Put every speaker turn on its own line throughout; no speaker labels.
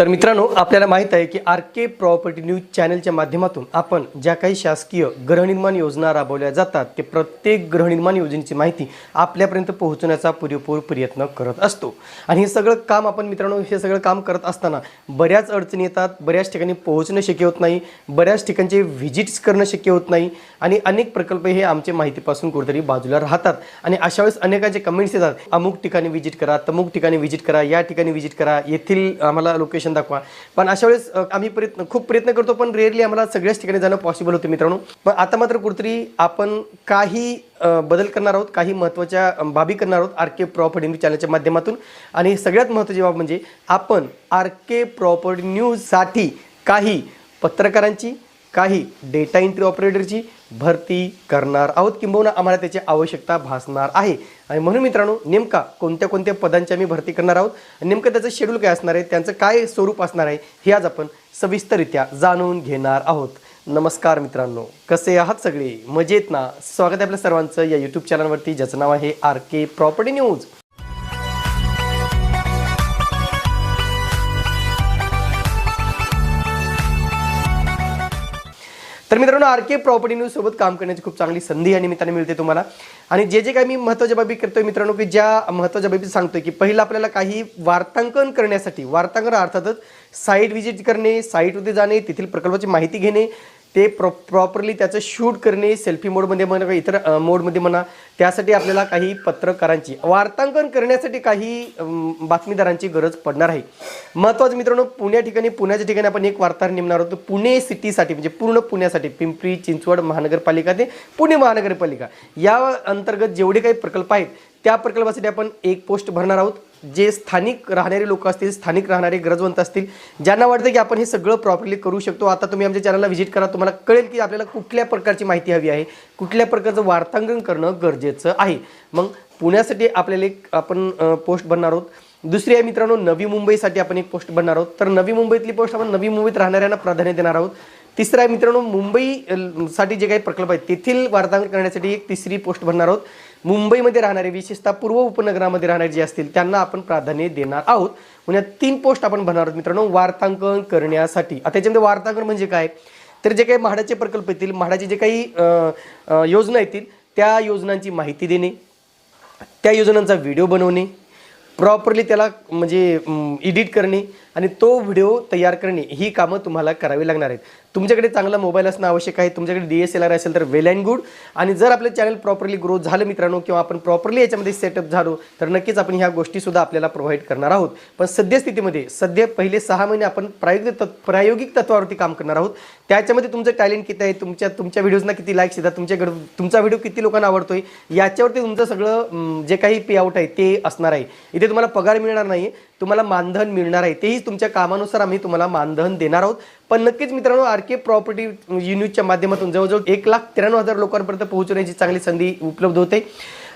तर मित्रांनो आपल्याला माहीत आहे की आर के प्रॉपर्टी न्यूज चॅनलच्या माध्यमातून आपण ज्या काही शासकीय गृहनिर्माण योजना राबवल्या जातात ते प्रत्येक गृहनिर्माण योजनेची माहिती आपल्यापर्यंत पोहोचवण्याचा पुरेपूर प्रयत्न करत असतो. आणि हे सगळं काम आपण मित्रांनो हे सगळं काम करत असताना बऱ्याच अडचणी येतात बऱ्याच ठिकाणी पोहोचणं शक्य होत नाही बऱ्याच ठिकाणचे व्हिजिट्स करणं शक्य होत नाही आणि अनेक प्रकल्प हे आमच्या माहितीपासून कुठेतरी बाजूला राहतात. आणि अशा वेळेस अनेकांचे कमेंट्स येतात अमुक ठिकाणी व्हिजिट करा तमुक ठिकाणी व्हिजिट करा या ठिकाणी व्हिजिट करा येथील आम्हाला लोकेशन दाखवा. पण अशा वेळेस आम्ही प्रयत्न खूप प्रयत्न करतो पण रेअरली आम्हाला सगळ्याच ठिकाणी जाणं पॉसिबल होतं मित्रांनो. पण आता मात्र कुठेतरी आपण काही बदल करणार आहोत काही महत्त्वाच्या बाबी करणार आहोत आर के प्रॉपर्टी न्यूज चॅनलच्या माध्यमातून. आणि सगळ्यात महत्त्वाची बाब म्हणजे आपण आर के प्रॉपर्टी न्यूजसाठी काही पत्रकारांची काही डेटा एंट्री ऑपरेटरची भरती करणार आहोत किंबहुना आम्हाला त्याची आवश्यकता भासणार आहे. आणि म्हणून मित्रांनो नेमका कोणत्या कोणत्या पदांची आम्ही भरती करणार आहोत नेमकं त्याचं शेड्यूल काय असणार आहे त्यांचं काय स्वरूप असणार आहे हे आज आपण सविस्तररित्या जाणून घेणार आहोत. नमस्कार मित्रांनो कसे आहात सगळे? मजेत ना? स्वागत आहे आपल्या सर्वांचं या यूट्यूब चॅनलवरती ज्याचं नाव आहे आर के प्रॉपर्टी न्यूज तर मित्रांनो आर के प्रॉपर्टी न्यूज सोबत काम करण्याची खूप चांगली संधी या निमित्ताने मिळते तुम्हाला. आणि जे जे काही मी महत्त्वाच्या बाबी करतोय मित्रांनो की ज्या महत्त्वाच्या बाबी सांगतोय की पहिलं आपल्याला काही वार्तांकन करण्यासाठी वार्तांकन अर्थातच साईट व्हिजिट करणे साईटवरती जाणे तेथील प्रकल्पाची माहिती घेणे ते प्रॉ प्रॉपरली त्याचं शूट करणे सेल्फी मोडमध्ये म्हणा किंवा इतर मोडमध्ये म्हणा त्यासाठी आपल्याला काही पत्रकारांची वार्तांकन करण्यासाठी काही बातमीदारांची गरज पडणार आहे. महत्त्वाचं मित्रांनो पुण्या ठिकाणी पुण्याच्या ठिकाणी आपण एक वार्ताहर नेमणार आहोत. पुणे सिटीसाठी म्हणजे पूर्ण पुण्यासाठी पिंपरी चिंचवड महानगरपालिका ते पुणे महानगरपालिका. या अंतर्गत जेवढे काही प्रकल्प आहेत त्या प्रकल्पासाठी आपण एक पोस्ट भरणार आहोत जे स्थानिक राहणारे लोक असतील स्थानिक राहणारे गरजवंत असतील ज्यांना वाटतं की आपण हे सगळं प्रॉपरली करू शकतो. आता तुम्ही आमच्या चॅनलला व्हिजिट करा तुम्हाला कळेल की आपल्याला कुठल्या प्रकारची माहिती हवी आहे कुठल्या प्रकारचं वार्तांकन करणं गरजेचं आहे. मग पुण्यासाठी आपल्याला एक आपण पोस्ट बनणार आहोत. दुसरी आहे मित्रांनो नवी मुंबईसाठी आपण एक पोस्ट बनणार आहोत. तर नवी मुंबईतली पोस्ट आपण नवी मुंबईत राहणाऱ्यांना प्राधान्य देणार आहोत. तिसरं आहे मित्रांनो मुंबईसाठी जे काही प्रकल्प आहेत तेथील वार्तांकन करण्यासाठी एक तिसरी पोस्ट भरणार आहोत. मुंबईमध्ये राहणारे विशेषतः पूर्व उपनगरामध्ये राहणारे जे असतील त्यांना आपण प्राधान्य देणार आहोत. म्हणजे तीन पोस्ट आपण भरणार आहोत मित्रांनो वार्तांकन करण्यासाठी. आता त्याच्यामध्ये वार्तांकन म्हणजे काय? तर जे काही म्हाडाचे प्रकल्प येतील म्हाडाचे जे काही योजना येतील त्या योजनांची माहिती देणे त्या योजनांचा व्हिडिओ बनवणे प्रॉपरली त्याला म्हणजे एडिट करणे आणि तो व्हिडिओ तयार करणे ही कामं तुम्हाला करावी लागणार आहेत. तुमच्याकडे चांगला मोबाईल असणं आवश्यक आहे. तुमच्याकडे डी एस एल आर असेल तर वेल अँड गुड आणि जर आपलं चॅनल प्रॉपरली ग्रो झालं मित्रांनो किंवा आपण प्रॉपरली याच्यामध्ये सेटअप झालो तर नक्कीच आपण ह्या गोष्टीसुद्धा आपल्याला प्रोव्हाइड करणार आहोत. पण सद्यस्थितीमध्ये सध्या पहिले सहा महिने आपण प्रायोगिक तत् प्रायोगिक तत्वावरती काम करणार आहोत. त्याच्यामध्ये तुमचं टॅलेंट किती आहे? तुमच्या तुमच्या व्हिडिओजना किती लाईक्स येतात? तुमच्याकडे तुमचा व्हिडिओ किती लोकांना आवडतो आहे याच्यावरती तुमचं सगळं जे काही पे आउट आहे ते असणार आहे. इथे तुम्हाला पगार मिळणार नाही तुम्हाला मानधन मिळणार आहे. तेही तुमच्या कामानुसार आम्ही तुम्हाला मानधन देणार आहोत. पण नक्कीच मित्रांनो आर के प्रॉपर्टी युनिटच्या माध्यमातून जवळजवळ एक लाख त्र्याण्णव हजार लोकांपर्यंत पोहोचण्याची चांगली संधी उपलब्ध होते.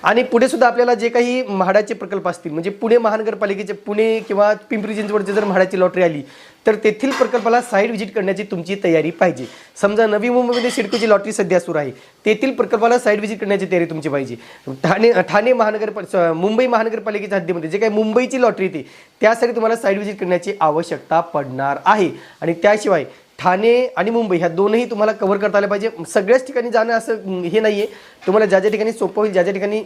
आणि पुढे सुद्धा आपल्याला जे काही म्हाडाचे प्रकल्प असतील म्हणजे पुणे महानगरपालिकेचे पुणे किंवा पिंपरी चिंचवडची जर म्हाडाची लॉटरी आली तर तेथील प्रकल्पाला साईड व्हिजिट करण्याची तुमची तयारी पाहिजे. समजा नवी मुंबईमध्ये सिडकोची लॉटरी सध्या सुरू आहे तेथील प्रकल्पाला साईड व्हिजिट करण्याची तयारी तुमची पाहिजे. ठाणे ठाणे महानगरपाल मुंबई महानगरपालिकेच्या हद्दीमध्ये जे काही मुंबईची लॉटरी येते त्यासाठी तुम्हाला साईड व्हिजिट करण्याची आवश्यकता पडणार आहे. आणि त्याशिवाय ठाणे आणि मुंबई ह्या दोनही तुम्हाला कव्हर करता आल्या पाहिजे. सगळ्याच ठिकाणी जाणं असं हे नाही आहे तुम्हाला ज्या ज्या ठिकाणी सोपं होईल ज्या ज्या ठिकाणी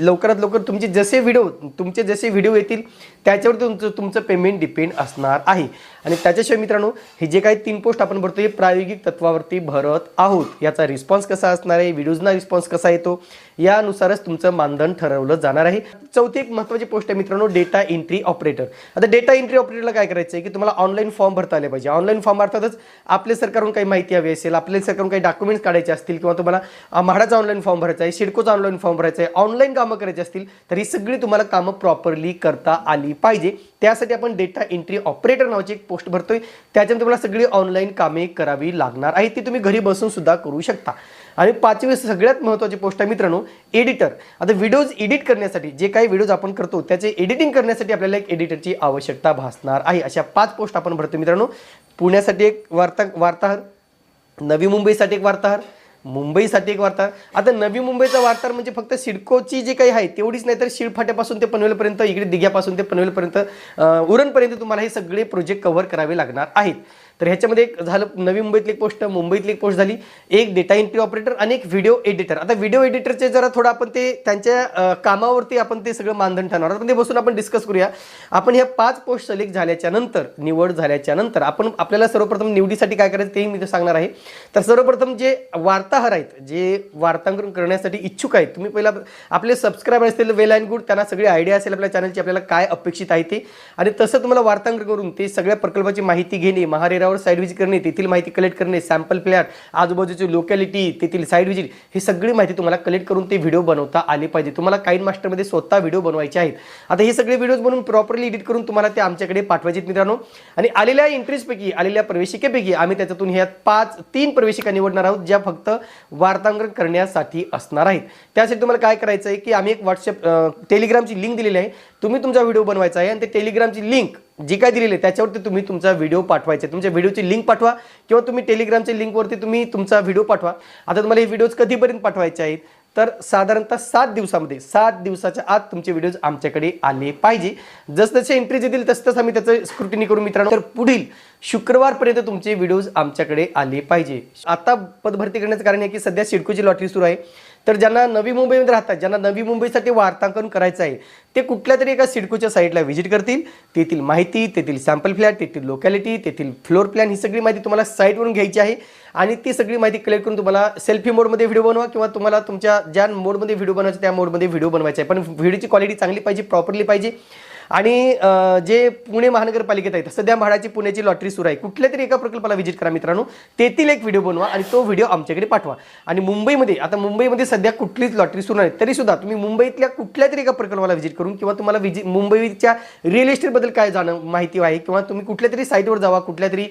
लवकरात लवकर तुमचे जसे व्हिडिओ तुमचे जसे व्हिडिओ येतील त्याच्यावर तुमचं तुमचं पेमेंट डिपेंड असणार आहे. आणि त्याच्याशिवाय मित्रांनो हे जे काही तीन पोस्ट आपण भरतो हे प्रायोगिक तत्वावरती भरत आहोत. याचा रिस्पॉन्स कसा असणार आहे व्हिडिओजना रिस्पॉन्स कसा येतो यानुसारच तुमचं मानधन ठरवलं जाणार आहे. चौथी एक महत्त्वाची पोस्ट आहे मित्रांनो डेटा एंट्री ऑपरेटर आता डेटा एंट्री ऑपरेटरला काय करायचं आहे की तुम्हाला ऑनलाईन फॉर्म भरता आले पाहिजे. ऑनलाईन फॉर्म अर्थातच आपल्या सरकारहून काही माहिती हवी असेल आपल्या सरकारून काही डॉक्युमेंट्स काढायचे असतील किंवा तुम्हाला म्हाडाचा ऑनलाईन फॉर्म भरायचा आहे शिडकोचा ऑनलाईन फॉर्म भरायचा आहे ऑनलाईन कामं करायची असतील तर ही सगळी तुम्हाला कामं प्रॉपरली करता आली पाहिजे. त्यासाठी आपण डेटा एंट्री ऑपरेटर नावाची एक पोस्ट भरतोय. त्याच्यामध्ये तुम्हाला सगळी ऑनलाईन कामे करावी लागणार आहे. ती तुम्ही घरी बसून सुद्धा करू शकता. आणि पाचवी सगळ्यात महत्त्वाची पोस्ट आहे मित्रांनो एडिटर आता व्हिडिओज एडिट करण्यासाठी जे काही व्हिडिओज आपण करतो त्याचे एडिटिंग करण्यासाठी आपल्याला एक एडिटरची आवश्यकता भासणार आहे. अशा पाच पोस्ट आपण भरतो मित्रांनो. पुण्यासाठी एक वार्ता वार्ताहर नवी मुंबईसाठी एक वार्ताहर मुंबईसाठी एक वार्ताहर. आता नवी मुंबईचा वार्ताहर म्हणजे फक्त सिडकोची जी काही आहे तेवढीच नाही तर शिळफाट्यापासून ते पनवेलपर्यंत इकडे दिघ्यापासून ते पनवेलपर्यंत उरणपर्यंत तुम्हाला हे सगळे प्रोजेक्ट कव्हर करावे लागणार आहेत. तर ह्याच्यामध्ये एक झालं नवी मुंबईतली एक पोस्ट मुंबईतली एक पोस्ट झाली. एक डेटा एंट्री ऑपरेटर आणि एक व्हिडिओ एडिटर आता व्हिडिओ एडिटरचे जरा थोडं आपण ते त्यांच्या कामावरती आपण ते सगळं मानधन ठरणार आहोत. ते बसून आपण डिस्कस करूया. आपण ह्या पाच पोस्ट सिलेक्ट झाल्याच्यानंतर निवड झाल्याच्यानंतर आपण आपल्याला सर्वप्रथम निवडीसाठी काय करायचं तेही मी सांगणार आहे. तर सर्वप्रथम जे वार्ताहर आहेत जे वार्तांकन करण्यासाठी इच्छुक आहेत तुम्ही पहिला आपले सबस्क्रायबर असतील वेल अँड गुड त्यांना सगळी आयडिया असेल आपल्या चॅनलची आपल्याला काय अपेक्षित आहे ते. आणि तसं तुम्हाला वार्तांकन करून ते सगळ्या प्रकल्पाची माहिती घेणे महारेरावर साईड व्हिजिट करणे तेथील माहिती कलेक्ट करणे सॅम्पल प्लॅट आजूबाजूची लोकॅलिटी तेथील साईड व्हिजिट ही सगळी माहिती तुम्हाला कलेक्ट करून ते व्हिडिओ बनवता आले पाहिजे. तुम्हाला काईन मास्टरमध्ये स्वतः व्हिडिओ बनवायचे आहेत. आता हे सगळे व्हिडिओज बनवून प्रॉपरली एडिट करून तुम्हाला ते आमच्याकडे पाठवायचे मित्रांनो. आणि आलेल्या एंट्रीजपैकी आलेल्या प्रवेशिकेपैकी आम्ही त्याच्यातून ह्या पाच तीन प्रवेशिका निवडणार आहोत ज्या फक्त वार्तांकन करण्यासाठी असणार आहेत. त्यासाठी तुम्हाला काय करायचं आहे की आम्ही एक व्हॉट्सअप टेलिग्रामची लिंक दिलेली आहे. तुम्ही तुमचा व्हिडिओ बनवायचा आहे आणि ते टेलिग्रामची लिंक जी काय दिलेली आहे त्याच्यावरती तुम्ही तुमचा व्हिडिओ पाठवायचा. तुमच्या व्हिडिओची लिंक पाठवा किंवा तुम्ही टेलिग्रामच्या लिंकवरती तुम्ही तुमचा व्हिडिओ पाठवा. आता तुम्हाला हे व्हिडिओज कधीपर्यंत पाठवायचे आहेत? तर साधारणतः सात दिवसामध्ये सात दिवसाच्या आत तुमचे व्हिडिओज आमच्याकडे आले पाहिजे. जसजसे एंट्रीज येतील तस तसं आम्ही त्याचं स्क्रुटिनी करून मित्रांनो. तर पुढील शुक्रवारपर्यंत तुमचे व्हिडिओज आमच्याकडे आले पाहिजे. आता पदभरती करण्याचं कारण आहे की सध्या सिडकोची लॉटरी सुरू आहे. तर ज्यांना नवी मुंबईमध्ये राहतात ज्यांना नवी मुंबईसाठी वार्तांकन करायचं आहे ते कुठल्या तरी एका सिडकोच्या साईडला व्हिजिट करतील. तेथील माहिती तेथील सॅम्पल फ्लॅट तेथील लोकॅलिटी तेथील फ्लोर प्लॅन ही सगळी माहिती तुम्हाला साईटवरून घ्यायची आहे. आणि ती सगळी माहिती कलेक्ट करून तुम्हाला सेल्फी मोडमध्ये व्हिडिओ बनवा किंवा तुम्हाला तुमच्या ज्या मोडमध्ये व्हिडिओ बनवायचा त्या मोडमध्ये व्हिडिओ बनवायचा आहे. पण व्हिडिओची क्वालिटी चांगली पाहिजे प्रॉपरली पाहिजे. आणि जे पुणे महानगरपालिकेत आहेत सध्या म्हाडाची पुण्याची लॉटरी सुरू आहे. कुठल्या तरी एका प्रकल्पाला व्हिजिट करा मित्रांनो. तेथील एक व्हिडिओ बनवा आणि तो व्हिडिओ आमच्याकडे पाठवा. आणि मुंबईमध्ये आता मुंबईमध्ये सध्या कुठलीच लॉटरी सुरू नाही. तरी सुद्धा तुम्ही मुंबईतल्या कुठल्या तरी एका प्रकल्पाला व्हिजिट करून किंवा तुम्हाला विजि मुंबईच्या रिअल इस्टेटबद्दल काय जाणं माहिती आहे किंवा तुम्ही कुठल्या तरी साईटवर जावा कुठल्या तरी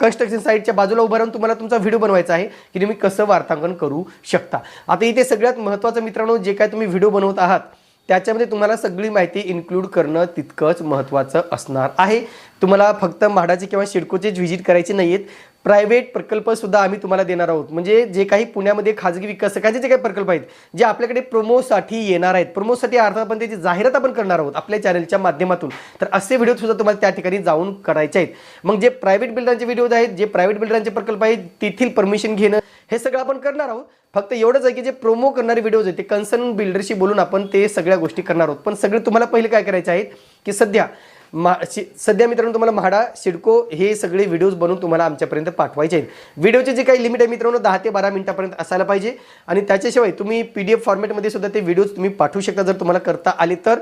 कन्स्ट्रक्शन साईटच्या बाजूला उभं राहून तुम्हाला तुमचा व्हिडिओ बनवायचा आहे की तुम्ही कसं वार्तांकन करू शकता. आता इथे सगळ्यात महत्त्वाचं मित्रांनो जे काय तुम्ही व्हिडिओ बनवत आहात त्याच्यामध्ये तुम्हाला सगळी माहिती इन्क्लूड करणं तितकंच महत्त्वाचं असणार आहे. तुम्हाला फक्त म्हाडाचे किंवा शिडकोचेच व्हिजिट करायचे आहेत प्रायव्हेट प्रकल्पसुद्धा आम्ही तुम्हाला देणार आहोत. म्हणजे जे काही पुण्यामध्ये खाजगी विकासकांचे जे काही प्रकल्प आहेत जे आपल्याकडे प्रोमोसाठी येणार आहेत प्रोमोसाठी अर्थात आपण त्याची जाहिरात आपण करणार आहोत आपल्या चॅनलच्या माध्यमातून तर असे व्हिडिओसुद्धा तुम्हाला त्या ठिकाणी जाऊन करायचे आहेत. मग जे प्रायव्हेट बिल्डरांचे व्हिडिओज आहेत जे प्रायव्हेट बिल्डरांचे प्रकल्प आहेत तेथील परमिशन घेणं हे सगळं आपण करणार आहोत. फक्त एवढंच आहे की जे प्रोमो करणारे व्हिडिओज आहेत ते कन्सर्न बिल्डरशी बोलून आपण ते सगळ्या गोष्टी करणार आहोत. पण सगळे तुम्हाला पहिले काय करायचे आहेत की सध्या मा शि- सध्या मित्रांनो तुम्हाला म्हाडा सिडको हे सगळे व्हिडिओज बनवून तुम्हाला आमच्यापर्यंत पाठवायचे आहेत. व्हिडिओचे जे काही लिमिट आहे मित्रांनो दहा ते बारा मिनिटापर्यंत असायला पाहिजे. आणि त्याच्याशिवाय तुम्ही पी डी एफ फॉर्मॅटमध्ये सुद्धा ते व्हिडिओज तुम्ही पाठवू शकता जर तुम्हाला करता आले तर.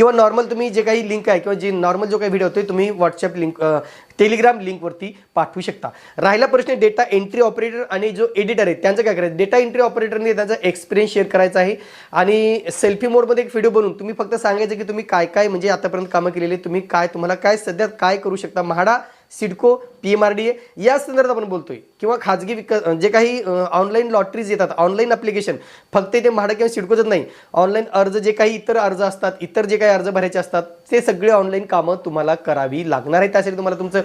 किंवा नॉर्मल तुम्ही जे काही लिंक आहे किंवा जे नॉर्मल जो काही व्हिडिओ होतो तुम्ही व्हॉट्सअप लिंक टेलिग्राम लिंकवरती पाठवू शकता. राहिला प्रश्न डेटा एंट्री ऑपरेटर आणि जो एडिटर आहे त्यांचं काय करायचं? डेटा एंट्री ऑपरेटरने त्यांचा एक्सपिरियन्स शेअर करायचा आहे. आणि सेल्फी मोडमध्ये एक व्हिडिओ बनवून तुम्ही फक्त सांगायचं की तुम्ही काय काय म्हणजे आतापर्यंत कामं केलेली आहेत, तुम्ही काय तुम्हाला काय सध्या काय करू शकता? MHADA CIDCO P M R D A या संदर्भात आपण बोलतोय. किंवा खाजगी विकास जे काही ऑनलाईन लॉटरीज येतात ऑनलाईन अप्लिकेशन फक्त ते म्हाडा किंवा सिडकोच नाही ऑनलाईन अर्ज जे काही इतर अर्ज असतात इतर जे काही अर्ज भरायचे असतात ते सगळे ऑनलाईन कामं तुम्हाला करावी लागणार आहे त्यासाठी तुम्हाला तुमचं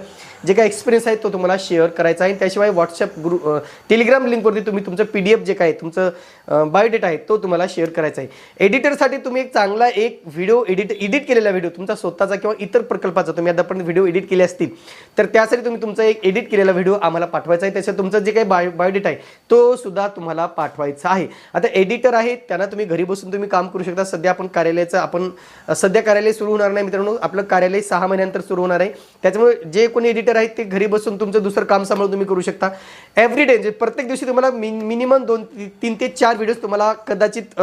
जे काही एक्सपिरियन्स आहे तो तुम्हाला शेअर करायचा आहे. त्याशिवाय व्हॉट्सअप ग्रुप टेलिग्राम लिंकवरती तुम्ही तुमचं पी डी एफ जे काय आहे, तुमचं बायोडेटा आहे तो तुम्हाला शेअर करायचा आहे. एडिटरसाठी तुम्ही एक चांगला एक व्हिडिओ एडिट एडिट केलेला व्हिडिओ तुमचा स्वतःचा किंवा इतर प्रकल्पाचा तुम्ही आतापर्यंत व्हिडिओ एडिट केले असतील तर त्यासाठी तुम्ही तुमचा एक एडिट केलेला व्हिडिओ आम्हाला पाठवायचा आहे. त्याच्यात तुमचं जे काही बायो बायोडेटा आहे तो सुद्धा तुम्हाला पाठवायचा आहे. आता एडिटर आहे त्यांना तुम्ही घरी बसून तुम्ही काम करू शकता. सध्या आपण कार्यालयाचं आपण सध्या कार्यालय सुरू होणार नाही मित्रांनो. आपलं कार्यालय सहा महिन्यानंतर सुरू होणार आहे. त्याच्यामुळे जे कोणी एडिटर आहेत ते घरी बसून तुमचं दुसरं काम सांभाळून तुम्ही करू शकता. एव्हरी डे म्हणजे प्रत्येक दिवशी तुम्हाला मिनिमम दोन तीन ते चार व्हिडिओज तुम्हाला कदाचित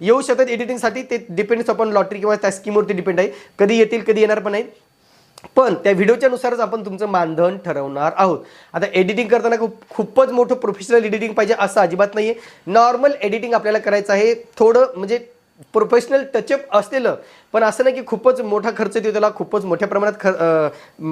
येऊ शकतात. एडिटिंगसाठी ते डिपेंड्स अपॉन लॉटरी किंवा त्या स्कीमवरती डिपेंड आहे. कधी येतील कधी येणार पण नाही पण त्या व्हिडिओच्या नुसारच आपण तुमचं मानधन ठरवणार आहोत. आता एडिटिंग करताना खूप खूपच मोठं प्रोफेशनल एडिटिंग पाहिजे असं अजिबात नाही आहे नॉर्मल एडिटिंग आपल्याला करायचं आहे. थोडं म्हणजे प्रोफेशनल टचअप असलेलं. पण असं नाही की खूपच मोठा खर्च येतो त्याला खूपच मोठ्या प्रमाणात ख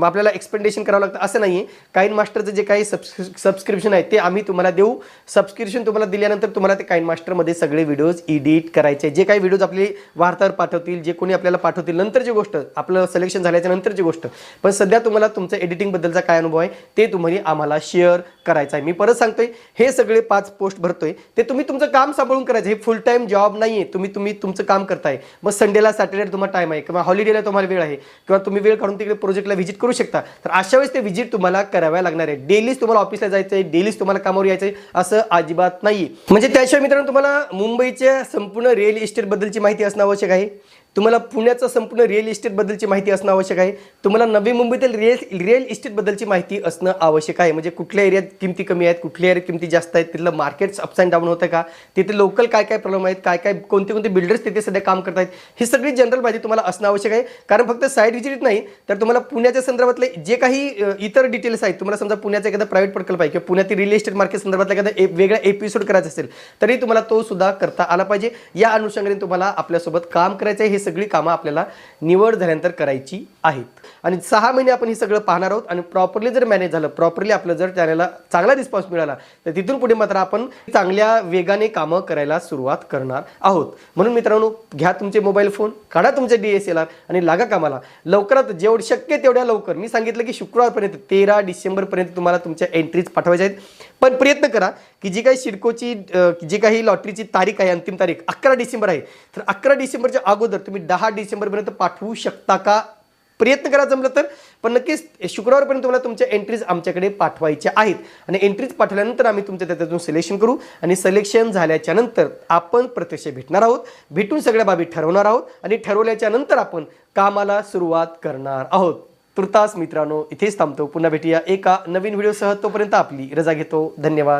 आपल्याला एक्सपेंडेशन करावं लागतं असं नाही आहे काइन मास्टरचं जे काही सबस्क्रिप्शन आहे ते आम्ही तुम्हाला देऊ. सबस्क्रिप्शन तुम्हाला दिल्यानंतर तुम्हाला ते काइन मास्टरमध्ये सगळे व्हिडिओज एडिट करायचे. जे काही व्हिडिओज आपले वार्तावर पाठवतील जे कोणी आपल्याला पाठवतील नंतरची गोष्ट आपलं सिलेक्शन झाल्याच्या नंतरची गोष्ट. पण सध्या तुम्हाला तुमचं एडिटिंगबद्दलचा काय अनुभव आहे ते तुम्ही आम्हाला शेअर करायचं आहे. मी परत सांगतोय हे सगळे पाच पोस्ट भरतोय. ते तुम्ही तुमचं काम सांभाळून करायचं. हे फुल टाईम जॉब नाही आहे तुम्ही तुम्ही तुमचं काम करताय. मग संडेला सॅटर्डे तुम्हाला टाइम आहे. किंवा हॉलिडेला तुम्हाला वेळ आहे. किंवा तुम्ही वेळ काढून तिकडे प्रोजेक्टला व्हिजिट करू शकता. तर अशा वेळेस ते व्हिजिट तुम्हाला कराव्या लागणार आहे. डेलीच तुम्हाला ऑफिसला जायचं आहे डेलीच तुम्हाला कामावर यायचं आहे असं अजिबात नाही म्हणजे त्याशिवाय मित्रांनो तुम्हाला मुंबईच्या संपूर्ण रिअल इस्टेटबद्दलची माहिती असणं आवश्यक आहे. तुम्हाला पुण्याचं संपूर्ण रिअल इस्टेटबद्दलची माहिती असणं आवश्यक आहे. तुम्हाला नवी मुंबईतील रिअल रिअल इस्टेटबद्दलची माहिती असणं आवश्यक आहे. म्हणजे कुठल्या एरियात किमती कमी आहेत कुठल्या एरियात किमती जास्त आहेत तिथलं मार्केट्स अप्स अँड डाऊन होतं का? तिथे लोकल काय काय प्रॉब्लेम आहेत काय काय कोणते कोणते बिल्डर्स तिथे सध्या काम करत आहेत ही सगळी जनरल माहिती तुम्हाला असणं आवश्यक आहे. कारण फक्त साईड विजिट नाही तर तुम्हाला पुण्याच्या संदर्भातले जे काही इतर डिटेल्स आहेत तुम्हाला समजा पुण्याचा एखादा प्रायव्हेट प्रकल्प आहे किंवा पुण्यातील रिअल इस्टेट मार्केट संदर्भातला एखादा एक वेगळा एपिसोड करायचा असेल तरी तुम्हाला तो सुद्धा करता आला पाहिजे. या अनुषंगाने तुम्हाला आपल्यासोबत काम करायचं आहे हे सगळी कामं आपल्याला निवड झाल्यानंतर करायची आहेत. आणि सहा महिने आपण हे सगळं पाहणार आहोत आणि प्रॉपरली जर मॅनेज झालं प्रॉपरली आपलं जर चॅनलला चांगला रिस्पॉन्स मिळाला तर तिथून पुढे मात्र आपण चांगल्या वेगाने कामं करायला सुरुवात करणार आहोत. म्हणून मित्रांनो घ्या तुमचे मोबाईल फोन काढा तुमचे डी एस एल आर आणि लागा कामाला. लवकरात जेवढं शक्य तेवढ्या लवकर. मी सांगितलं की शुक्रवारपर्यंत तेरा डिसेंबरपर्यंत तुम्हाला तुमच्या एंट्रीज पाठवायच्या आहेत. पण प्रयत्न करा की जी काही सिडकोची जी काही लॉटरीची तारीख आहे अंतिम तारीख अकरा डिसेंबर आहे तर अकरा डिसेंबरच्या अगोदर तुम्ही दहा डिसेंबरपर्यंत पाठवू शकता का? प्रयत्न करा जमलं तर. पण नक्कीच शुक्रवारपर्यंत तुम्हाला तुमच्या एंट्रीज आमच्याकडे पाठवायच्या आहेत. आणि एंट्रीज पाठवल्यानंतर आम्ही तुमच्या त्याच्यातून सिलेक्शन करू. आणि सिलेक्शन झाल्याच्यानंतर आपण प्रत्यक्ष भेटणार आहोत. भेटून सगळ्या बाबी ठरवणार आहोत. आणि ठरवल्याच्या नंतर आपण कामाला सुरुवात करणार आहोत. तुर्तास मित्रांनो इथेच थांबतो. पुन्हा भेटूया एका नवीन व्हिडिओसह तोपर्यंत आपली रजा घेतो. धन्यवाद.